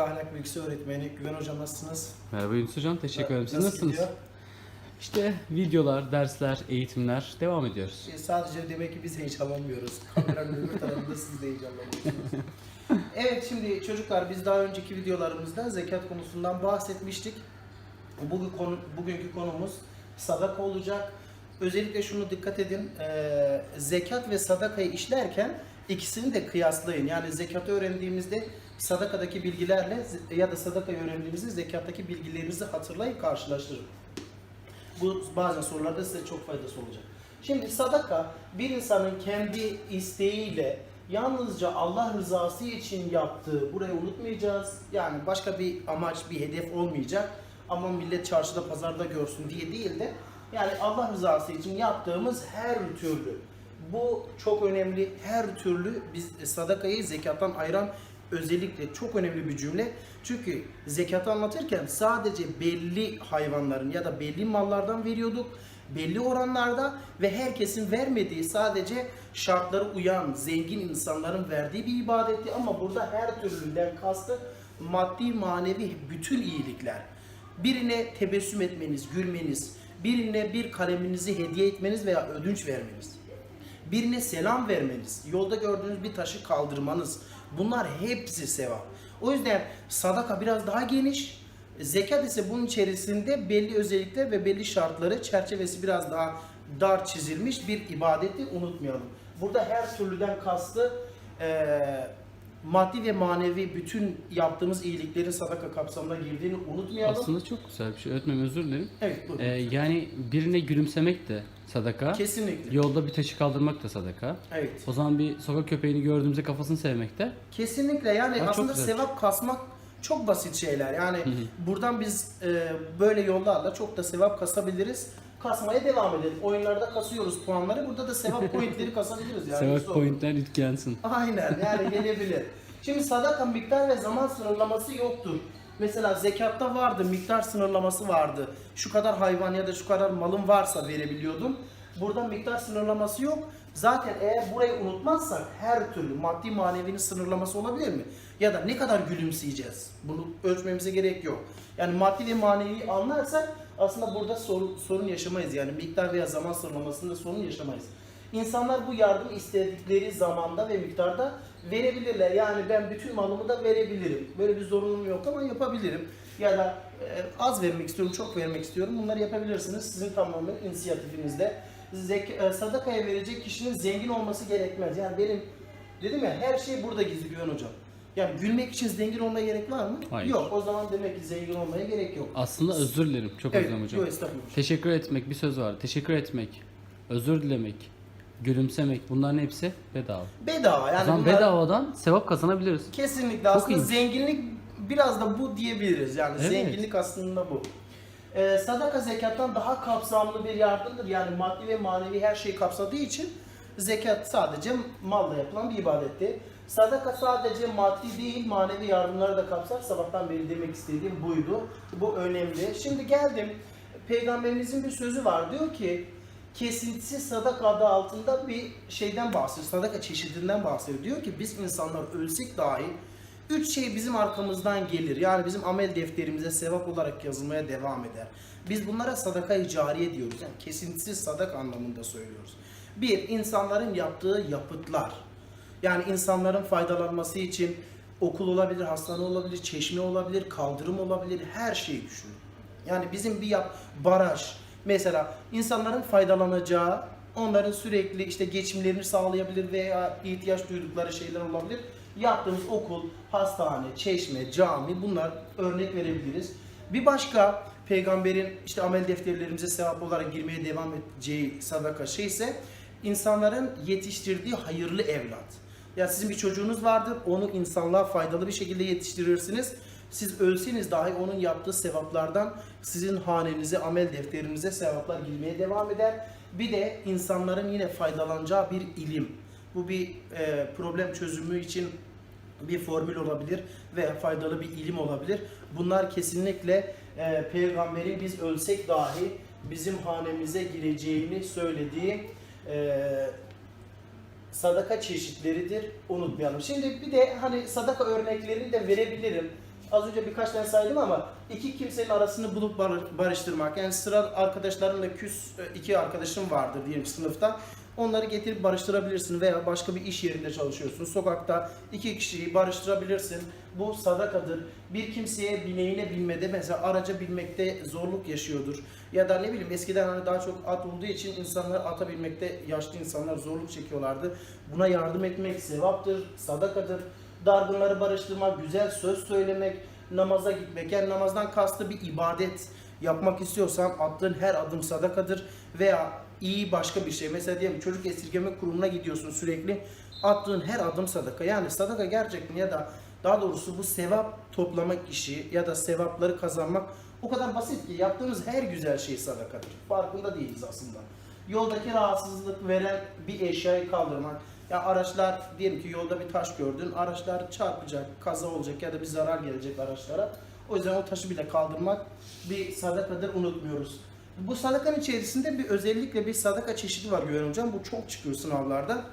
ve Ahlak Bilgisi Öğretmeni. Güven Hocam nasılsınız? Merhaba Yunus Hocam, teşekkür ederim. Siz Nasıl nasılsınız? gidiyor? İşte videolar, dersler, eğitimler devam ediyoruz. Şey, sadece demek ki biz heyecanlanmıyoruz. Kameranın öbür tarafında siz de heyecanlanıyorsunuz. evet şimdi çocuklar biz daha önceki videolarımızda zekat konusundan bahsetmiştik. Bugün konu, bugünkü konumuz sadaka olacak. Özellikle şunu dikkat edin. eee, zekat ve sadakayı işlerken ikisini de kıyaslayın. Yani zekatı öğrendiğimizde sadakadaki bilgilerle ya da sadakayı öğrendiğimizde zekattaki bilgilerinizi hatırlayın, karşılaştırın. Bu bazen sorularda size çok faydası olacak. Şimdi sadaka bir insanın kendi isteğiyle yalnızca Allah rızası için yaptığı, burayı unutmayacağız. Yani başka bir amaç, bir hedef olmayacak. Ama millet çarşıda, pazarda görsün diye değil de yani Allah rızası için yaptığımız her türlü. Bu çok önemli. Her türlü biz sadakayı zekattan ayıran özellikle çok önemli bir cümle. Çünkü zekatı anlatırken sadece belli hayvanların ya da belli mallardan veriyorduk. Belli oranlarda ve herkesin vermediği sadece şartları uyan zengin insanların verdiği bir ibadetti ama burada her türlüden kastı maddi manevi bütün iyilikler. Birine tebessüm etmeniz, gülmeniz, birine bir kaleminizi hediye etmeniz veya ödünç vermeniz birine selam vermeniz, yolda gördüğünüz bir taşı kaldırmanız bunlar hepsi sevap. O yüzden sadaka biraz daha geniş. Zekat ise bunun içerisinde belli özellikler ve belli şartları çerçevesi biraz daha dar çizilmiş bir ibadeti unutmayalım. Burada her türlüden kastı eee, maddi ve manevi bütün yaptığımız iyiliklerin sadaka kapsamına girdiğini unutmayalım. Aslında çok güzel bir şey. Öğretmenim özür dilerim. Evet buyurun. Ee, yani birine gülümsemek de sadaka. Kesinlikle. Yolda bir taşı kaldırmak da sadaka. Evet. O zaman bir sokak köpeğini gördüğümüzde kafasını sevmek de Kesinlikle yani çok aslında sevap kasmak çok basit şeyler. Yani Hı hı. buradan biz e, böyle yollarla çok da sevap kasabiliriz. Kasmaya devam edelim. Oyunlarda kasıyoruz puanları. Burada da sevap pointleri kasabiliriz yani. sevap Sorun. pointler yüklensin. Aynen yani gelebilir. Şimdi sadaka miktar ve zaman sınırlaması yoktur. Mesela zekatta vardı, miktar sınırlaması vardı. Şu kadar hayvan ya da şu kadar malın varsa verebiliyordum. Burada miktar sınırlaması yok. Zaten eğer burayı unutmazsak her türlü maddi manevinin sınırlaması olabilir mi? Ya da ne kadar gülümseyeceğiz? Bunu ölçmemize gerek yok. Yani maddi ve manevi anlarsak aslında burada sorun, sorun yaşamayız. Yani miktar veya zaman sınırlamasında sorun yaşamayız. İnsanlar bu yardım istedikleri zamanda ve miktarda verebilirler. Yani ben bütün malımı da verebilirim. Böyle bir zorunluluğum yok ama yapabilirim. Ya da e, az vermek istiyorum, çok vermek istiyorum. Bunları yapabilirsiniz. Sizin tamamen inisiyatifinizde. Zek e, sadakaya verecek kişinin zengin olması gerekmez. Yani benim dedim ya her şey burada gizli Güven hocam. Yani gülmek için zengin olmaya gerek var mı? Hayır. Yok. O zaman demek ki zengin olmaya gerek yok. Aslında özür dilerim. Çok Evet, özür dilerim hocam. yok estağfurullah. Teşekkür etmek bir söz var. Teşekkür etmek, özür dilemek, gülümsemek bunların hepsi bedava. Bedava o yani zaman bunlar- çok sevap kazanabiliriz. Kesinlikle Çok aslında iyiymiş. zenginlik biraz da bu diyebiliriz yani Evet. zenginlik aslında bu. Ee, sadaka zekattan daha kapsamlı bir yardımdır yani maddi ve manevi her şeyi kapsadığı için zekat sadece malla yapılan bir ibadetti. Sadaka sadece maddi değil manevi yardımları da kapsar. Sabahtan beri demek istediğim buydu. Bu önemli. Şimdi geldim. Peygamberimizin bir sözü var. Diyor ki kesintisiz sadaka adı altında bir şeyden bahsediyor. Sadaka çeşidinden bahsediyor. Diyor ki biz insanlar ölsek dahi üç şey bizim arkamızdan gelir. Yani bizim amel defterimize sevap olarak yazılmaya devam eder. Biz bunlara sadaka-i diyoruz. Yani kesintisiz sadak anlamında söylüyoruz. Bir, insanların yaptığı yapıtlar. Yani insanların faydalanması için okul olabilir, hastane olabilir, çeşme olabilir, kaldırım olabilir, her şeyi düşünün. Yani bizim bir yap baraj mesela insanların faydalanacağı, onların sürekli işte geçimlerini sağlayabilir veya ihtiyaç duydukları şeyler olabilir. Yaptığımız okul, hastane, çeşme, cami bunlar örnek verebiliriz. Bir başka peygamberin işte amel defterlerimize sevap olarak girmeye devam edeceği sadaka şey ise insanların yetiştirdiği hayırlı evlat. Ya sizin bir çocuğunuz vardır, onu insanlığa faydalı bir şekilde yetiştirirsiniz. Siz ölseniz dahi onun yaptığı sevaplardan sizin hanenize, amel defterinize sevaplar girmeye devam eder. Bir de insanların yine faydalanacağı bir ilim. Bu bir e, problem çözümü için bir formül olabilir veya faydalı bir ilim olabilir. Bunlar kesinlikle e, peygamberin biz ölsek dahi bizim hanemize gireceğini söylediği e, sadaka çeşitleridir. Unutmayalım. Şimdi bir de hani sadaka örneklerini de verebilirim. Az önce birkaç tane saydım ama iki kimsenin arasını bulup bar- barıştırmak. Yani sıra arkadaşlarınla küs e, iki arkadaşın vardır diyelim sınıfta. Onları getirip barıştırabilirsin veya başka bir iş yerinde çalışıyorsun. Sokakta iki kişiyi barıştırabilirsin. Bu sadakadır. Bir kimseye bineğine binmede mesela araca binmekte zorluk yaşıyordur. Ya da ne bileyim eskiden hani daha çok at olduğu için insanlar ata binmekte yaşlı insanlar zorluk çekiyorlardı. Buna yardım etmek sevaptır, sadakadır. Dargınları barıştırmak, güzel söz söylemek, namaza gitmek. Yani namazdan kastı bir ibadet yapmak istiyorsan attığın her adım sadakadır veya iyi başka bir şey. Mesela diyelim çocuk esirgeme kurumuna gidiyorsun sürekli. Attığın her adım sadaka. Yani sadaka gerçekten ya da daha doğrusu bu sevap toplamak işi ya da sevapları kazanmak o kadar basit ki yaptığımız her güzel şey sadakadır. Farkında değiliz aslında. Yoldaki rahatsızlık veren bir eşyayı kaldırmak. Ya araçlar diyelim ki yolda bir taş gördün, araçlar çarpacak, kaza olacak ya da bir zarar gelecek araçlara. O yüzden o taşı bile kaldırmak bir sadakadır unutmuyoruz. Bu sadakanın içerisinde bir özellikle bir sadaka çeşidi var Güven Hocam. Bu çok çıkıyor sınavlarda.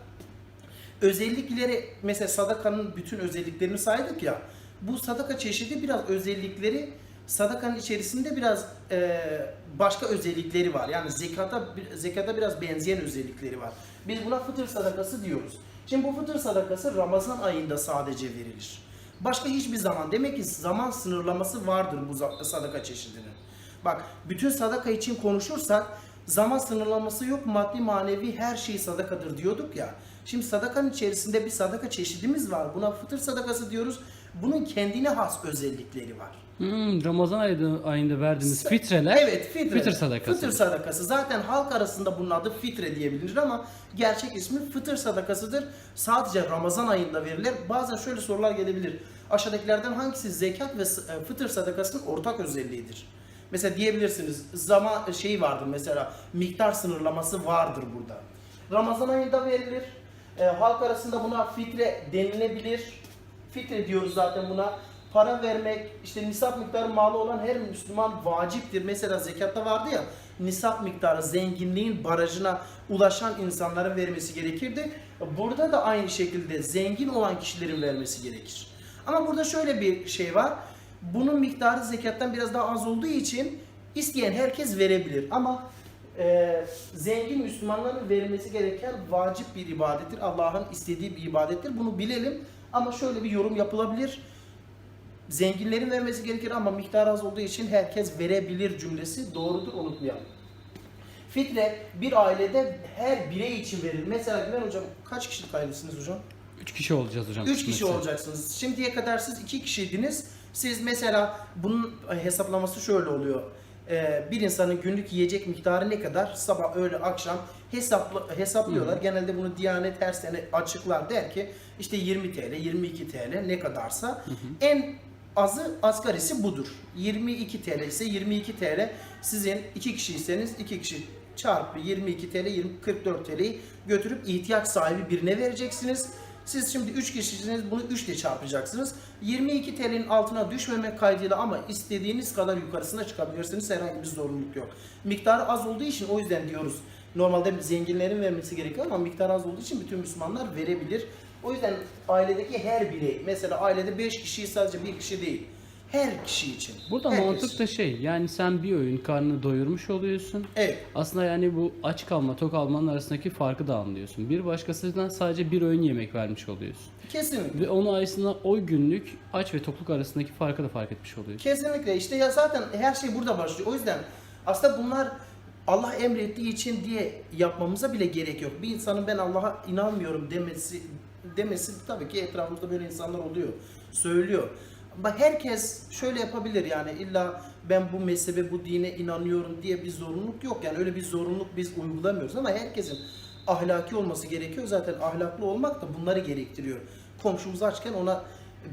Özellikleri mesela sadakanın bütün özelliklerini saydık ya. Bu sadaka çeşidi biraz özellikleri sadakanın içerisinde biraz e, başka özellikleri var. Yani zekata zekata biraz benzeyen özellikleri var. Biz buna fıtır sadakası diyoruz. Şimdi bu fıtır sadakası Ramazan ayında sadece verilir. Başka hiçbir zaman demek ki zaman sınırlaması vardır bu sadaka çeşidinin. Bak bütün sadaka için konuşursak zaman sınırlaması yok maddi manevi her şey sadakadır diyorduk ya. Şimdi sadakanın içerisinde bir sadaka çeşidimiz var. Buna fıtır sadakası diyoruz. Bunun kendine has özellikleri var. Hmm, Ramazan ayında, ayında verdiğimiz Sa- fitreler Evet, fitre. fitr sadakası. Fıtır sadakası. Zaten halk arasında bunun adı fitre diye bilinir ama gerçek ismi fıtır sadakasıdır. Sadece Ramazan ayında verilir. Bazen şöyle sorular gelebilir. Aşağıdakilerden hangisi zekat ve e, fıtır sadakasının ortak özelliğidir? Mesela diyebilirsiniz zaman şey vardır mesela miktar sınırlaması vardır burada. Ramazan ayında verilir. E, halk arasında buna fitre denilebilir. Fitre diyoruz zaten buna. Para vermek, işte nisap miktarı malı olan her Müslüman vaciptir. Mesela zekatta vardı ya, nisap miktarı zenginliğin barajına ulaşan insanların vermesi gerekirdi. Burada da aynı şekilde zengin olan kişilerin vermesi gerekir. Ama burada şöyle bir şey var. Bunun miktarı zekattan biraz daha az olduğu için isteyen herkes verebilir. Ama e, zengin Müslümanların verilmesi gereken vacip bir ibadettir. Allah'ın istediği bir ibadettir. Bunu bilelim. Ama şöyle bir yorum yapılabilir. Zenginlerin vermesi gerekir ama miktar az olduğu için herkes verebilir cümlesi doğrudur unutmayalım. Fitre bir ailede her birey için verilir. Mesela Güven hocam kaç kişilik ailesiniz hocam? 3 kişi olacağız hocam. 3 kişi olacaksınız. Şimdiye kadar siz 2 kişiydiniz. Siz mesela bunun hesaplaması şöyle oluyor. Ee, bir insanın günlük yiyecek miktarı ne kadar? Sabah, öğle, akşam hesapla, hesaplıyorlar. Genelde bunu Diyanet her sene açıklar der ki işte 20 TL, 22 TL ne kadarsa en azı asgarisi budur. 22 TL ise 22 TL sizin 2 kişiyseniz 2 kişi çarpı 22 TL 20, 44 TL'yi götürüp ihtiyaç sahibi birine vereceksiniz. Siz şimdi 3 kişisiniz bunu 3 ile çarpacaksınız. 22 TL'nin altına düşmemek kaydıyla ama istediğiniz kadar yukarısına çıkabilirsiniz. Herhangi bir zorunluluk yok. Miktarı az olduğu için o yüzden diyoruz. Normalde zenginlerin vermesi gerekiyor ama miktar az olduğu için bütün Müslümanlar verebilir. O yüzden ailedeki her birey, mesela ailede 5 kişi sadece bir kişi değil. Her kişi için. Burada Herkes mantık da şey yani sen bir öğün karnını doyurmuş oluyorsun. Evet. Aslında yani bu aç kalma tok almanın arasındaki farkı da anlıyorsun. Bir başkasından sadece bir öğün yemek vermiş oluyorsun. Kesinlikle. Ve onu aslında o günlük aç ve tokluk arasındaki farkı da fark etmiş oluyorsun. Kesinlikle işte ya zaten her şey burada başlıyor. O yüzden aslında bunlar Allah emrettiği için diye yapmamıza bile gerek yok. Bir insanın ben Allah'a inanmıyorum demesi demesi tabii ki etrafımızda böyle insanlar oluyor. Söylüyor. Ama herkes şöyle yapabilir yani illa ben bu mezhebe, bu dine inanıyorum diye bir zorunluluk yok. Yani öyle bir zorunluluk biz uygulamıyoruz ama herkesin ahlaki olması gerekiyor. Zaten ahlaklı olmak da bunları gerektiriyor. Komşumuz açken ona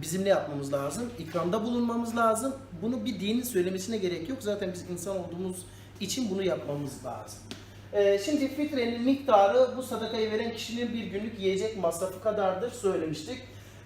bizim ne yapmamız lazım? İkramda bulunmamız lazım. Bunu bir dinin söylemesine gerek yok. Zaten biz insan olduğumuz için bunu yapmamız lazım. Ee, şimdi fitrenin miktarı bu sadakayı veren kişinin bir günlük yiyecek masrafı kadardır söylemiştik.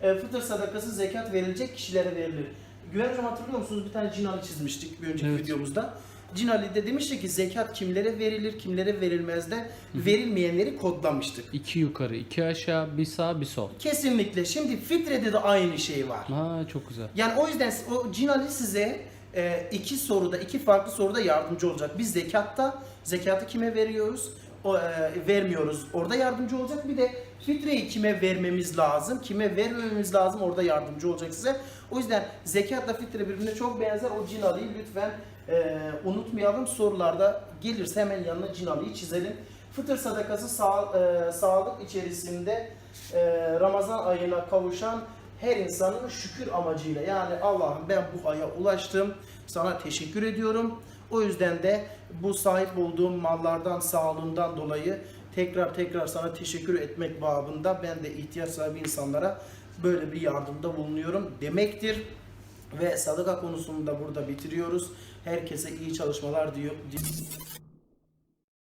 Ee, fıtır sadakası zekat verilecek kişilere verilir. Güven hocam hatırlıyor musunuz? Bir tane cin Ali çizmiştik bir önceki Evet. videomuzda. Cin Ali de demişti ki zekat kimlere verilir, kimlere verilmez de verilmeyenleri kodlamıştık. İki yukarı, iki aşağı, bir sağ, bir sol. Kesinlikle. Şimdi fitrede de aynı şey var. Ha çok güzel. Yani o yüzden o Cin Ali size e, iki soruda, iki farklı soruda yardımcı olacak. Biz zekatta, zekatı kime veriyoruz? E, vermiyoruz. Orada yardımcı olacak. Bir de fitreyi kime vermemiz lazım, kime vermememiz lazım orada yardımcı olacak size. O yüzden zekatla fitre birbirine çok benzer. O Cin Ali'yi lütfen e, unutmayalım. Sorularda gelirse hemen yanına Cin Ali'yi çizelim. Fıtır sadakası sağ, e, sağlık içerisinde e, Ramazan ayına kavuşan her insanın şükür amacıyla yani Allah'ım ben bu aya ulaştım sana teşekkür ediyorum. O yüzden de bu sahip olduğum mallardan, sağlığımdan dolayı tekrar tekrar sana teşekkür etmek babında ben de ihtiyaç sahibi insanlara böyle bir yardımda bulunuyorum demektir. Ve sadaka konusunu da burada bitiriyoruz. Herkese iyi çalışmalar diyor.